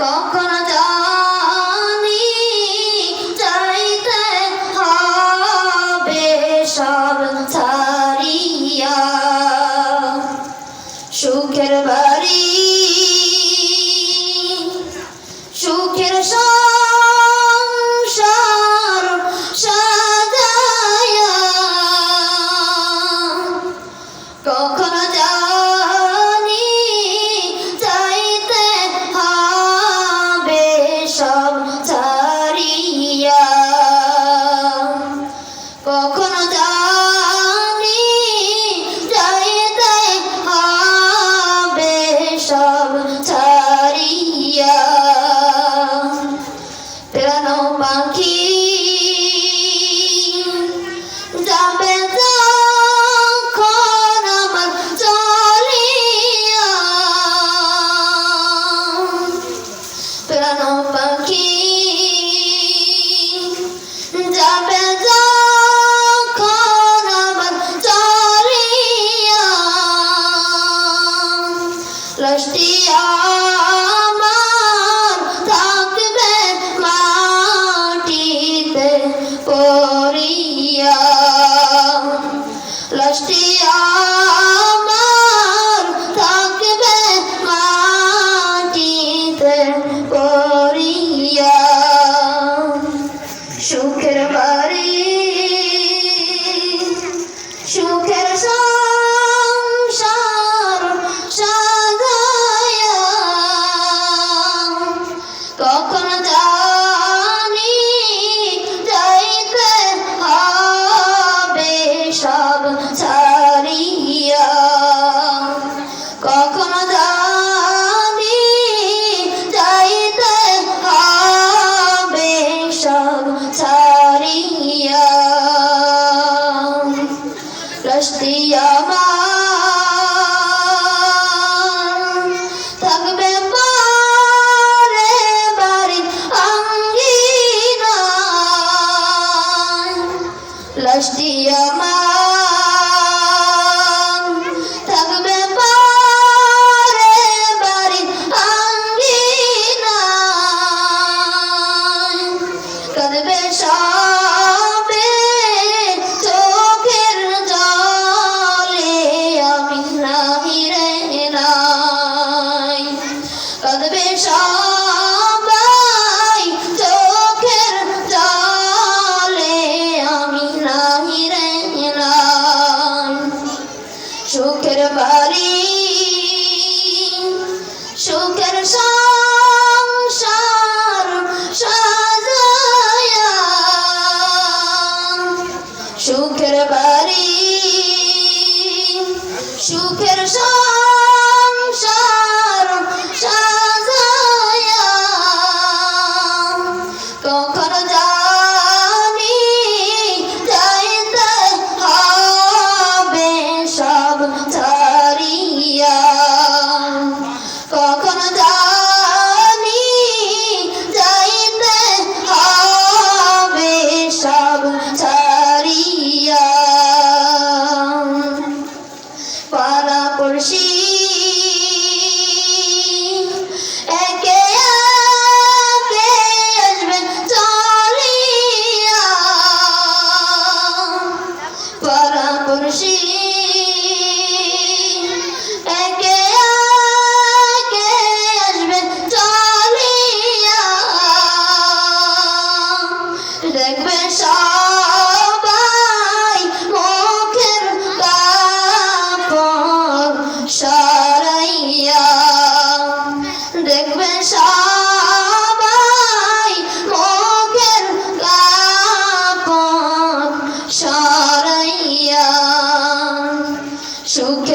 তখন coconut কাঁদবে সবে চোখের জলে, আমি নাহি রে নাই। কাঁদবে সবাই চোখের জলে, আমি নাহি রে নাই। সুখের বাড়ি সখী